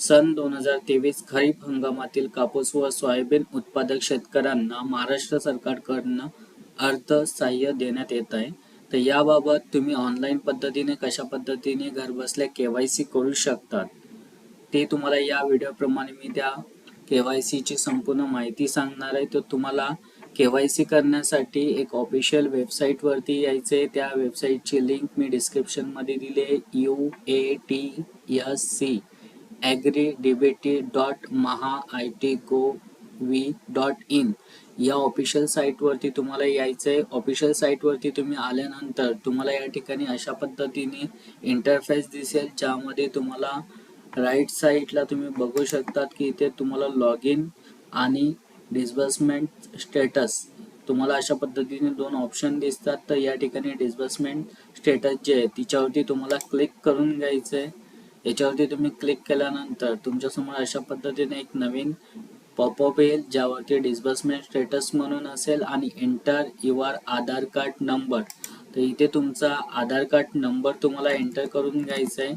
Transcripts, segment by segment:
सन दोन हजार तेवीस खरीप हंगामातील कापूस व सोयाबीन उत्पादक शेतकऱ्यांना महाराष्ट्र सरकारकडनं अर्थसहाय्य देण्यात येत आहे. तर याबाबत तुम्ही ऑनलाईन पद्धतीने कशा पद्धतीने घरबसल्या के वाय सी करू शकतात ते तुम्हाला या व्हिडिओप्रमाणे मी त्या के वाय सीची संपूर्ण माहिती सांगणार आहे. तर तुम्हाला के वाय सी करण्यासाठी एक ऑफिशियल वेबसाईटवरती यायचे त्या वेबसाईटची लिंक मी डिस्क्रिप्शनमध्ये दिली आहे. U A T S C agri DBT dot Maha I T gov dot in in या ऑफिशियल साईटवरती तुम्हाला यायचं आहे ऑफिशियल साईटवरती तुम्ही आल्यानंतर तुम्हाला या ठिकाणी अशा पद्धतीने इंटरफेस दिसेल ज्यामध्ये तुम्हाला राईट साईडला तुम्ही बघू शकतात की इथे तुम्हाला लॉग इन आणि डिस्बर्समेंट स्टेटस तुम्हाला अशा पद्धतीने दोन ऑप्शन दिसतात. तर या ठिकाणी डिस्बर्समेंट स्टेटस जे आहे तिच्यावरती तुम्हाला क्लिक करून घ्यायचं आहे याच्यावरती तुम्ही क्लिक केल्यानंतर तुमच्यासमोर अशा पद्धतीने एक नवीन पॉपअप येईल ज्यावरती डिस्बर्समेंट स्टेटस म्हणून असेल आणि enter your Aadhaar card number तर इथे तुमचा आधार कार्ड नंबर तुम्हाला एंटर करून घ्यायचा आहे.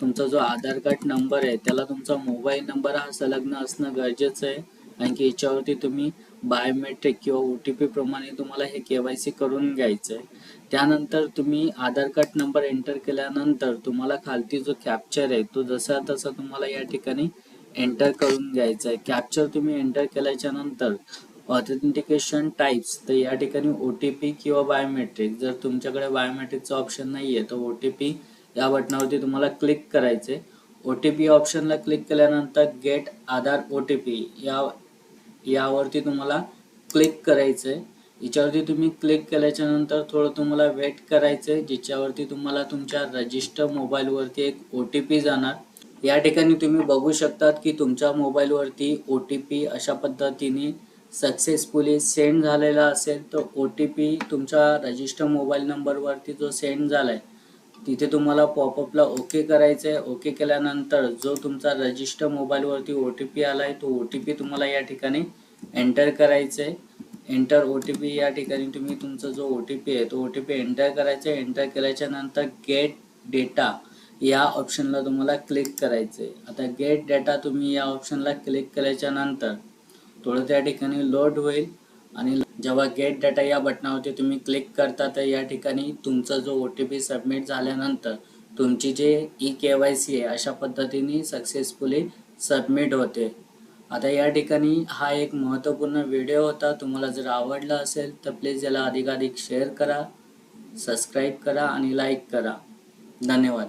तुमचा जो आधार कार्ड नंबर आहे त्याला तुमचा मोबाईल नंबर हा संलग्न असणं गरजेचं आहे. कारण की याच्यावरती तुम्ही बायोमेट्रिक किंवा ओ टी पी प्रमाणे तुम्हाला हे के वाय सी करून घ्यायचं आहे त्यानंतर तुम्ही आधार कार्ड नंबर एंटर केल्यानंतर तुम्हाला खालती जो कॅप्चर आहे तो जसा तसा तुम्हाला या ठिकाणी एंटर करून घ्यायचा आहे कॅप्चर तुम्ही एंटर केल्याच्यानंतर ऑथेंटिकेशन टाईप्स तर या ठिकाणी ओ टी पी किंवा बायोमेट्रिक जर तुमच्याकडे बायोमेट्रिकचा ऑप्शन नाही आहे तर ओ टी पी या बटनावरती तुम्हाला क्लिक करायचे ओ टी पी ऑप्शनला क्लिक केल्यानंतर get Aadhaar O T P या यावरती तुम्हाला क्लिक करायचं आहे याच्यावरती तुम्ही क्लिक केल्याच्यानंतर थोडं तुम्हाला वेट करायचं आहे जिच्यावरती तुम्हाला तुमच्या रजिस्टर मोबाईलवरती एक ओ टी पी जाणार. या ठिकाणी तुम्ही बघू शकतात की तुमच्या मोबाईलवरती ओ टी पी अशा पद्धतीने सक्सेसफुली सेंड झालेला असेल. तर ओ टी पी तुमच्या रजिस्टर मोबाईल नंबरवरती जो सेंड झाला आहे तिथे तुम्हाला पॉपअपला ओके करायचं आहे ओके केल्यानंतर जो तुमचा रजिस्टर मोबाईलवरती ओ टी पी आला आहे तो ओ टी पी तुम्हाला या ठिकाणी एंटर करायचं आहे एंटर ओ टी पी या ठिकाणी तुम्ही तुमचा जो ओ टी पी आहे तो ओ टी पी एंटर करायचा आहे एंटर केल्याच्यानंतर गेट डेटा या ऑप्शनला तुम्हाला क्लिक करायचं आहे आता गेट डेटा तुम्ही या ऑप्शनला क्लिक केल्याच्यानंतर थोडं त्या ठिकाणी लोड होईल. आणि जेव्हा गेट डेटा या बटनावरती तुम्ही क्लिक करता तर या ठिकाणी तुमचा जो ओ टी पी सबमिट झाल्यानंतर तुमची जे ई के वाय सी आहे अशा पद्धतीने सक्सेसफुली सबमिट होते. आता या ठिकाणी हा एक महत्त्वपूर्ण व्हिडिओ होता. तुम्हाला जर आवडला असेल तर प्लीज याला अधिकाधिक शेअर करा सबस्क्राईब करा आणि लाईक करा. धन्यवाद.